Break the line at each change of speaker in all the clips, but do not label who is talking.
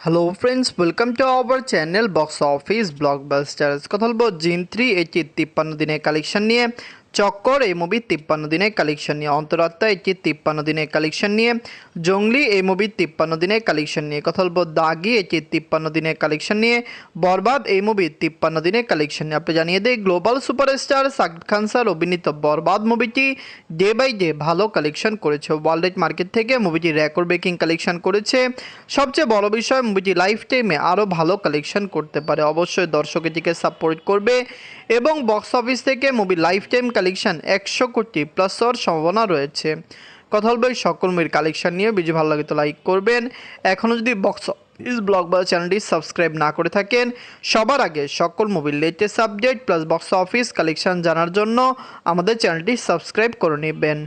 Hello friends welcome to our channel box office blockbusters কথা বলব জিন থ্রি এটির তিপ্পান্ন দিনের কালেকশন নিয়ে। চক্কর, এই মুভির তিপ্পান্ন দিনের কালেকশন নিয়ে, অন্তরাত্মা এটির তিপ্পান্ন দিনের কালেকশন নিয়ে, জঙ্গলি এই মুভির তিপ্পান্ন দিনের কালেকশন নিয়ে কথা বলব দাগি এটির তিপ্পান্ন দিনের কালেকশন নিয়ে, বরবাদ এই মুভির তিপ্পান্ন দিনের কালেকশন নিয়ে। আপনি জানিয়ে দিই global superstar Shakib Khan sir অভিনীত বরবাদ মুভিটি ডে বাই ডে ভালো কালেকশন করেছে। ওয়ার্ল্ড মার্কেট থেকে মুভিটি রেকর্ড ব্রেকিং কালেকশন করেছে। সবচেয়ে বড় বিষয় মুভিটি লাইফ টাইমে আরও ভালো কালেকশন করতে পারে। অবশ্যই দর্শক এটিকে সাপোর্ট করবে এবং বক্স অফিস থেকে মুভি লাইফ টাইম কালেকশন একশো কোটি প্লাস হওয়ার সম্ভাবনা রয়েছে। কথা বলব এই সকল মুভির কালেকশন নিয়ে। বেশি ভালো লাগে তো লাইক করবেন। এখনও যদি বক্স অফিস ব্লগ বা চ্যানেলটি সাবস্ক্রাইব না করে থাকেন, সবার আগে সকল মুভির latest update plus box office collection জানার জন্য আমাদের চ্যানেলটি সাবস্ক্রাইব করে নেবেন।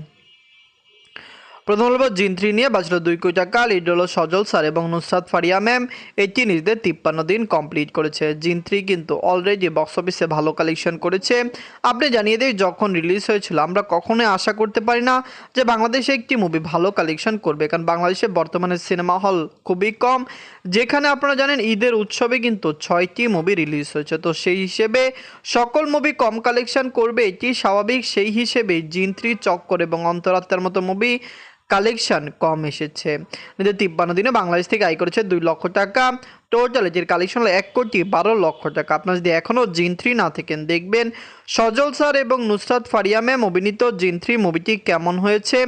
প্রথম হলো জিন থ্রি নিয়ে বাঁচলো দুই কোটি টাকা লিড হলো সজল স্যার এবং নুসরাত ফারিয়া ম্যাম এটি নিজেদের তিপ্পান্ন দিন কমপ্লিট করেছে। জিন থ্রি কিন্তু অলরেডি বক্স অফিসে ভালো কালেকশন করেছে। আপনি জানিয়ে দিই, যখন রিলিজ হয়েছিল, আমরা কখনোই আশা করতে পারি না যে বাংলাদেশে একটি মুভি ভালো কালেকশন করবে, কারণ বাংলাদেশে বর্তমানে সিনেমা হল খুবই কম। যেখানে আপনারা জানেন, ঈদের উৎসবে কিন্তু ছয়টি মুভি রিলিজ হয়েছে। তো সেই হিসেবে সকল মুভি কম কালেকশন করবে, এটি স্বাভাবিক। সেই হিসেবে জিন থ্রি চক্কর এবং অন্তরাত্মার মতো মুভি কালেকশন কম এসেছে। তিপ্পান্ন দিনে বাংলাদেশ থেকে আয় করেছে দুই লক্ষ টাকা। টোটাল এটির কালেকশন হলো এক কোটি বারো লক্ষ টাকা। আপনার যদি এখনও জিন থ্রি না থাকেন, দেখবেন সজল স্যার এবং নুসরাত ফারিয়া ম্যাম অভিনীত জিন থ্রি মুভিটি কেমন হয়েছে?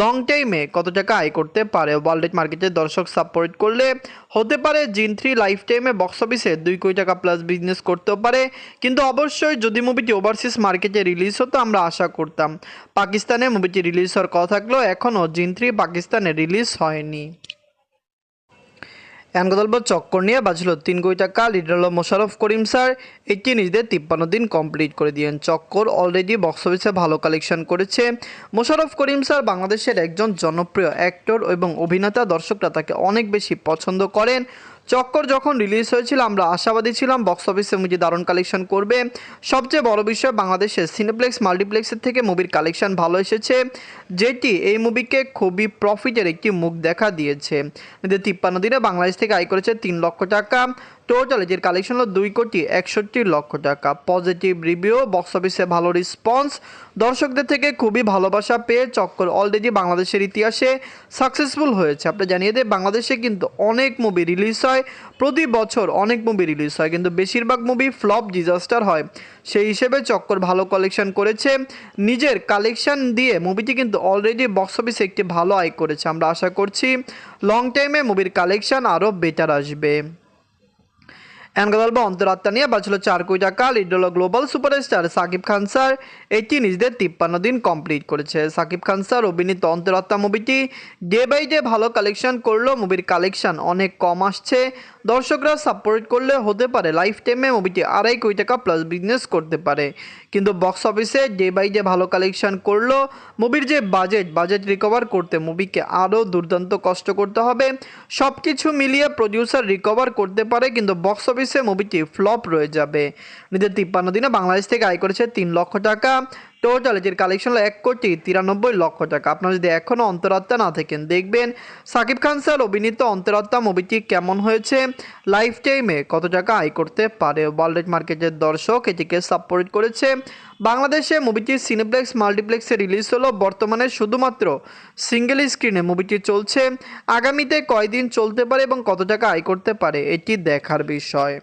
লং টাইমে কত টাকা আয় করতে পারে? ওয়ার্ল্ড মার্কেটে দর্শক সাপোর্ট করলে হতে পারে জিন থ্রি লাইফ টাইমে বক্স অফিসে দুই কোটি টাকা প্লাস বিজনেস করতেও পারে। কিন্তু অবশ্যই যদি মুভিটি ওভারসিজ মার্কেটে রিলিজ হতো, আমরা আশা করতাম। পাকিস্তানে মুভিটি রিলিজ হওয়ার কথা থাকলেও এখনও জিন থ্রি পাকিস্তানে রিলিজ হয়নি। এনগদলব চক্কর নিয়ে বাজল তিন কোটি টাকা হল মোশারফ করিম স্যার। এটি নিজেদের তিপ্পান্ন দিন কমপ্লিট করে দিয়েন। চক্কর অলরেডি বক্স অফিসে ভালো কালেকশন করেছে। মোশারফ করিম স্যার বাংলাদেশের একজন জনপ্রিয় অ্যাক্টর এবং অভিনেতা দর্শকরা তাকে অনেক বেশি পছন্দ করেন। চক্কর যখন রিলিজ হয়েছিল, আমরা আশাবাদী ছিলাম বক্স অফিসে মুভি দারুণ কালেকশন করবে। সবচেয়ে বড় বিষয় বাংলাদেশের সিনেপ্লেক্স মাল্টিপ্লেক্সের থেকে মুভির কালেকশন ভালো এসেছে, যেটি এই মুভিকে খুবই প্রফিটের একটি মুখ দেখা দিয়েছে। এদের তিপ্পান্ন দিনে বাংলাদেশ থেকে আয় করেছে তিন লক্ষ টাকা। টোটাল এটির কালেকশন হলো, দুই কোটি একষট্টি লক্ষ টাকা। পজিটিভ রিভিউ বক্স অফিসে ভালো রেসপন্স দর্শকদের থেকে খুবই ভালোবাসা পেয়ে চক্কর অলরেডি বাংলাদেশের ইতিহাসে সাকসেসফুল হয়েছে। আপনি জানিয়ে দেয় বাংলাদেশে কিন্তু অনেক মুভি রিলিজ হয়। প্রতি বছর অনেক মুভি রিলিজ হয়, কিন্তু বেশিরভাগ মুভি ফ্লপ ডিজাস্টার হয়। সেই হিসেবে চক্কর ভালো কালেকশন করেছে। নিজের কালেকশন দিয়ে মুভিটি কিন্তু অলরেডি বক্স অফিসে একটি ভালো আয় করেছে। আমরা আশা করছি লং টাইমে মুভির কালেকশন আরও বেটার আসবে। এনগদল বা অন্তরাত্মা নিয়ে বাঁচল চার কোটি টাকা। লিড হলো global superstar Shakib Khan sir. এটি নিজেদের তিপ্পান্ন দিন কমপ্লিট করেছে। সাকিব খান স্যার অভিনীত অন্তরাত্মা মুভিটি ডে বাই ডে ভালো কালেকশন করলেও মুভির কালেকশন অনেক কম আসছে। দর্শকরা সাপোর্ট করলে হতে পারে লাইফ টাইমে মুভিটি আড়াই কোটি টাকা প্লাস বিজনেস করতে পারে। কিন্তু বক্স অফিসে ডে বাই ডে ভালো কালেকশন করল মুভির যে বাজেট বাজেট রিকভার করতে মুভিকে আরও দুর্দান্ত কষ্ট করতে হবে। সব কিছু মিলিয়ে প্রডিউসার রিকভার করতে পারে, কিন্তু বক্স অফিসে মুভিটি ফ্লপ রয়ে যাবে। নিজের তিপ্পান্ন দিনে বাংলাদেশ থেকে আয় করেছে তিন লক্ষ টাকা। টোটাল এটির কালেকশন হলো এক কোটি তিরানব্বই লক্ষ টাকা। আপনারা যদি এখনও অন্তরাত্মা না থাকেন, দেখবেন সাকিব খান স্যার অভিনীত অন্তরাত্মা মুভিটি কেমন হয়েছে? লাইফ টাইমে কত টাকা আয় করতে পারে? ওয়ার্ল্ড মার্কেটের দর্শক এটিকে সাপোর্ট করেছে। বাংলাদেশে মুভিটি সিনেপ্লেক্স মাল্টিপ্লেক্সে রিলিজ হলো। বর্তমানে শুধুমাত্র সিঙ্গেল স্ক্রিনে মুভিটি চলছে। আগামীতে কয়দিন চলতে পারে এবং কত টাকা আয় করতে পারে, এটি দেখার বিষয়।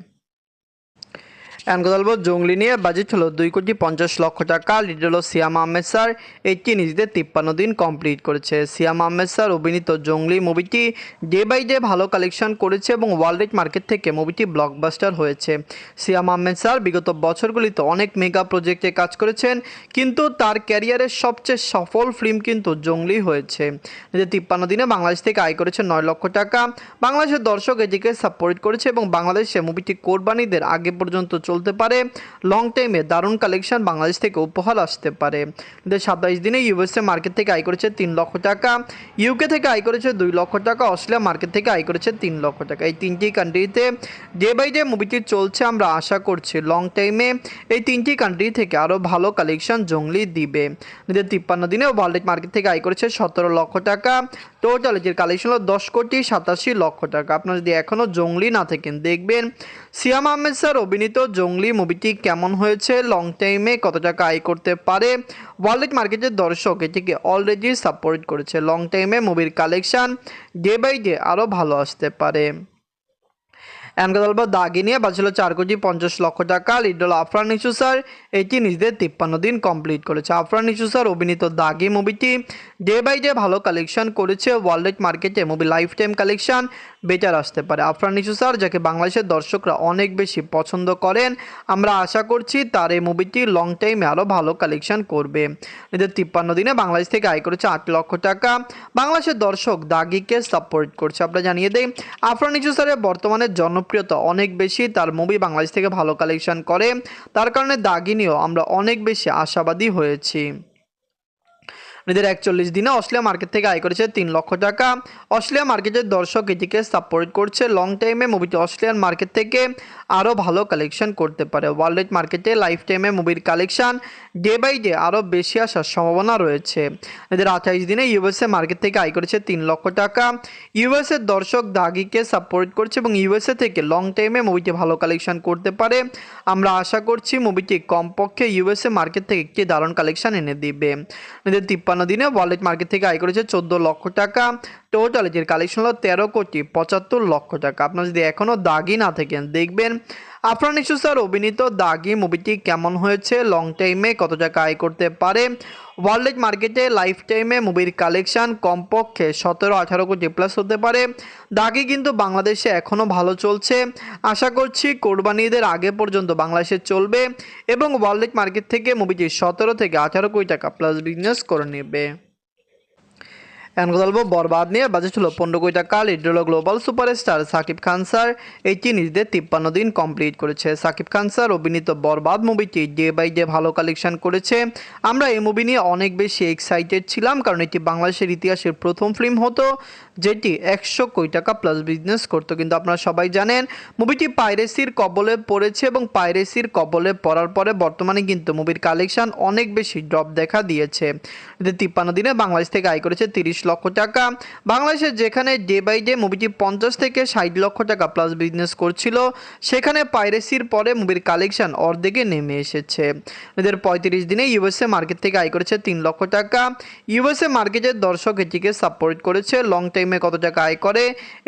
অ্যানগদলব জঙ্গলি নিয়ে বাজেট হলো দুই কোটি পঞ্চাশ লক্ষ টাকা। লিড হলো সিয়াম আহমেদ স্যার। এটি নিজেদের তিপ্পান্ন দিন কমপ্লিট করেছে। সিয়াম আহমেদ স্যার অভিনীত জঙ্গলি মুভিটি ডে বাই ডে ভালো কালেকশন করেছে এবং ওয়ার্ল্ড মার্কেট থেকে মুভিটি ব্লকবাস্টার হয়েছে। সিয়াম আহমেদ স্যার বিগত বছরগুলিতে অনেক মেগা প্রজেক্টে কাজ করেছেন, কিন্তু তার ক্যারিয়ারের সবচেয়ে সফল ফিল্ম কিন্তু জঙ্গলি হয়েছে। নিজের তিপ্পান্ন দিনে বাংলাদেশ থেকে আয় করেছে নয় লক্ষ টাকা। বাংলাদেশের দর্শক এটিকে সাপোর্ট করেছে এবং বাংলাদেশে মুভিটি কোরবানিদের আগে পর্যন্ত চলছে। চলতে পারে লং টাইমে দারুণ কালেকশন বাংলাদেশ থেকে উপহার আসতে পারে। সাতাইশ দিনে ইউএসএ মার্কেট থেকে আয় করেছে তিন লক্ষ টাকা ইউকে থেকে আয় করেছে দুই লক্ষ টাকা অস্ট্রেলিয়া মার্কেট থেকে আয় করেছে তিন লক্ষ টাকা। এই তিনটি কান্ট্রিতে ডে বাই ডে মুভিটি চলছে আমরা আশা করছি লং টাইমে এই তিনটি কান্ট্রি থেকে আরও ভালো কালেকশন জঙ্গলি দিবে। নিজের তিপ্পান্ন দিনে ওয়ার্ল্ড মার্কেট থেকে আয় করেছে সতেরো লক্ষ টাকা টোটাল এটির কালেকশন হলো দশ কোটি সাতাশি লক্ষ টাকা। আপনারা যদি এখনও জঙ্গলি না থাকেন, দেখবেন সিয়াম আহমেদ স্যার অভিনীত জঙ্গলি মুভিটি কেমন হয়েছে? লং টাইমে কত টাকা আয় করতে পারে? ওয়ার্ল্ড মার্কেটের দর্শক এটিকে অলরেডি সাপোর্ট করেছে। লং টাইমে মুভির কালেকশান ডে বাই ডে আরও ভালো আসতে পারে। এনকাদলবা দাগি নিয়ে বাঁচল চার কোটি পঞ্চাশ লক্ষ টাকা। লিডল আফরান ইস্যু স্যার, এটি নিজেদের তিপ্পান্ন দিন কমপ্লিট করেছে। আফরান ইস্যু স্যার অভিনীত দাগি মুভিটি ডে বাই ডে ভালো কালেকশন করেছে। ওয়ার্ল্ড মার্কেটে movie life time collection better আসতে পারে। আফরান ইস্যু স্যার, যাকে বাংলাদেশের দর্শকরা অনেক বেশি পছন্দ করেন, আমরা আশা করছি তার এই মুভিটি লং টাইমে আরও ভালো কালেকশন করবে। এদের তিপ্পান্ন দিনে বাংলাদেশ থেকে আয় করেছে আট লক্ষ টাকা। বাংলাদেশের দর্শক দাগিকে সাপোর্ট করছে। আমরা জানিয়ে দিই, আফরান ইস্যু স্যারের বর্তমানে জনপ্রিয়তা অনেক বেশি, তার মুভি বাংলাদেশ থেকে ভালো কালেকশন করে। তার কারণে দাগিনীও আমরা অনেক বেশি আশাবাদী হয়েছি। নিজের একচল্লিশ দিনে অস্ট্রেলিয়া মার্কেট থেকে আয় করেছে তিন লক্ষ টাকা। অস্ট্রেলিয়া মার্কেটের দর্শক এটিকে সাপোর্ট করছে লং টাইমে মুভিটি অস্ট্রেলিয়ান মার্কেট থেকে আরও ভালো কালেকশন করতে পারে। ওয়ার্ল্ড মার্কেটে লাইফ টাইমে মুভির কালেকশন ডে বাই ডে আরও বেশি আসার সম্ভাবনা রয়েছে। এদের আঠাইশ দিনে ইউএসএ মার্কেট থেকে আয় করেছে তিন লক্ষ টাকা। ইউএসএ দর্শক দাগিকে সাপোর্ট করছে এবং ইউএসএ থেকে লং টাইমে মুভিটি ভালো কালেকশন করতে পারে। আমরা আশা করছি মুভিটি কমপক্ষে ইউএসএ মার্কেট থেকে একটি দারুণ কালেকশন এনে দিবে। এদের তিপ্পান্ন দিনে ওয়ালেট মার্কেট থেকে আয় করেছে চোদ্দ লক্ষ টাকা। টোটাল এটির কালেকশন হলো তেরো কোটি পঁচাত্তর লক্ষ টাকা। আপনারা যদি এখনও দাগি না থাকেন, দেখবেন আফরান ইস্যু স্যার অভিনীত দাগি মুভিটি কেমন হয়েছে? লং টাইমে কত টাকা আয় করতে পারে? ওয়ার্ল্ড মার্কেটে লাইফ টাইমে মুভির কালেকশন কমপক্ষে সতেরো আঠারো কোটি প্লাস হতে পারে। দাগি কিন্তু বাংলাদেশে এখনও ভালো চলছে। আশা করছি কোরবানিদের আগে পর্যন্ত বাংলাদেশে চলবে এবং ওয়ার্ল্ড মার্কেট থেকে মুভিটি সতেরো থেকে আঠারো কোটি টাকা প্লাস বিজনেস করে নেবে। এখন কথা বলব বরবাদ নিয়ে। বাজেট হলো পনেরো কোটি টাকা। লিড হলো global superstar Shakib Khan sir. এটি নিজেদের তিপ্পান্ন দিন কমপ্লিট করেছে সাকিব খান স্যার। অভিনীত বরবাদ মুভিটি ডে বাই ডে ভালো কালেকশন করেছে। আমরা এই মুভি নিয়ে অনেক বেশি এক্সাইটেড ছিলাম কারণ এটি বাংলাদেশের ইতিহাসের প্রথম ফিল্ম হতো, যেটি একশো কোটি টাকা প্লাস বিজনেস করতো। কিন্তু আপনারা সবাই জানেন মুভিটি পাইরেসির কবলে পড়েছে এবং পাইরেসির কবলে পড়ার পরে বর্তমানে কিন্তু মুভির কালেকশন অনেক বেশি ড্রপ দেখা দিয়েছে। তিপ্পান্ন দিনে বাংলাদেশ থেকে আয় করেছে তিরিশ লক্ষ টাকা। বাংলাদেশের যেখানে ডে বাই ডে মুভিটি পঞ্চাশ থেকে ষাট লক্ষ টাকা প্লাস বিজনেস করছিল, সেখানে পাইরেসির পরে মুভির কালেকশন অর্ধেকে নেমে এসেছে। এদের পঁয়ত্রিশ দিনে ইউএসএ মার্কেট থেকে আয় করেছে তিন লক্ষ টাকা। ইউএসএ মার্কেটের দর্শক এটিকে সাপোর্ট করেছে লং টাইমে কত টাকা আয় করে,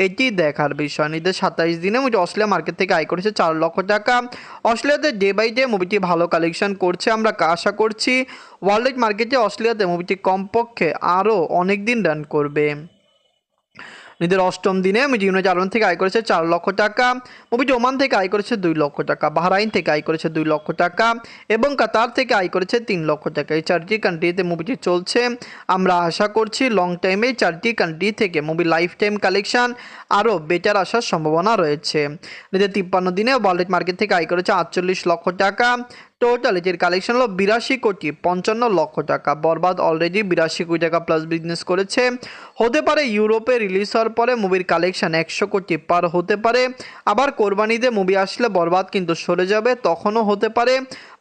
এটি দেখার বিষয় এদের সাতাইশ দিনে মুভি অস্ট্রেলিয়া মার্কেট থেকে আয় করেছে চার লক্ষ টাকা। অস্ট্রেলিয়াতে ডে বাই ডে মুভিটি ভালো কালেকশন করছে আমরা আশা করছি। ওয়ার্ল্ড মার্কেটে অস্ট্রেলিয়াতে মুভিটি কমপক্ষে আরও অনেক দিন রান করবে। নিজের অষ্টম দিনে ইউনাইটেড আরব থেকে আয় করেছে চার লক্ষ টাকা মুভিটি ওমান থেকে আয় করেছে দুই লক্ষ টাকা, বাহরাইন থেকে আয় করেছে দুই লক্ষ টাকা এবং কাতার থেকে আয় করেছে তিন লক্ষ টাকা। এই চারটি কান্ট্রিতে মুভিটি চলছে। আমরা আশা করছি লং টাইমে চারটি কান্ট্রি থেকে মুভি লাইফ টাইম কালেকশন আরও বেটার আসার সম্ভাবনা রয়েছে। নিজের তিপ্পান্ন দিনে ওয়ার্ল্ড মার্কেট থেকে আয় করেছে আটচল্লিশ লক্ষ টাকা টোটাল এটির কালেকশন হলো বিরাশি কোটি পঞ্চান্ন লক্ষ টাকা। বরবাদ অলরেডি বিরাশি কোটি টাকা প্লাস বিজনেস করেছে। হতে পারে ইউরোপে রিলিজ হওয়ার পরে মুভির কালেকশন একশো কোটি পার হতে পারে। আবার কোরবানিতে মুভি আসলে বরবাদ কিন্তু সরে যাবে, তখনও হতে পারে।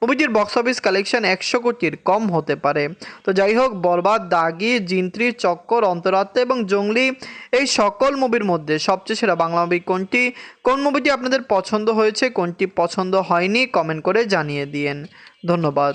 মুভিটির বক্স অফিস কালেকশন একশো কোটির কম হতে পারে। তো যাই হোক, বরবাদ, দাগি, জিন্ত্রি, চক্কর, অন্তরাত্মা এবং জঙ্গলি, এই সকল মুভির মধ্যে সবচেয়ে সেরা বাংলা মুভি কোনটি? কোন মুভিটি আপনাদের পছন্দ হয়েছে, কোনটি পছন্দ হয়নি? কমেন্ট করে জানিয়ে দিয়েন। ধন্যবাদ।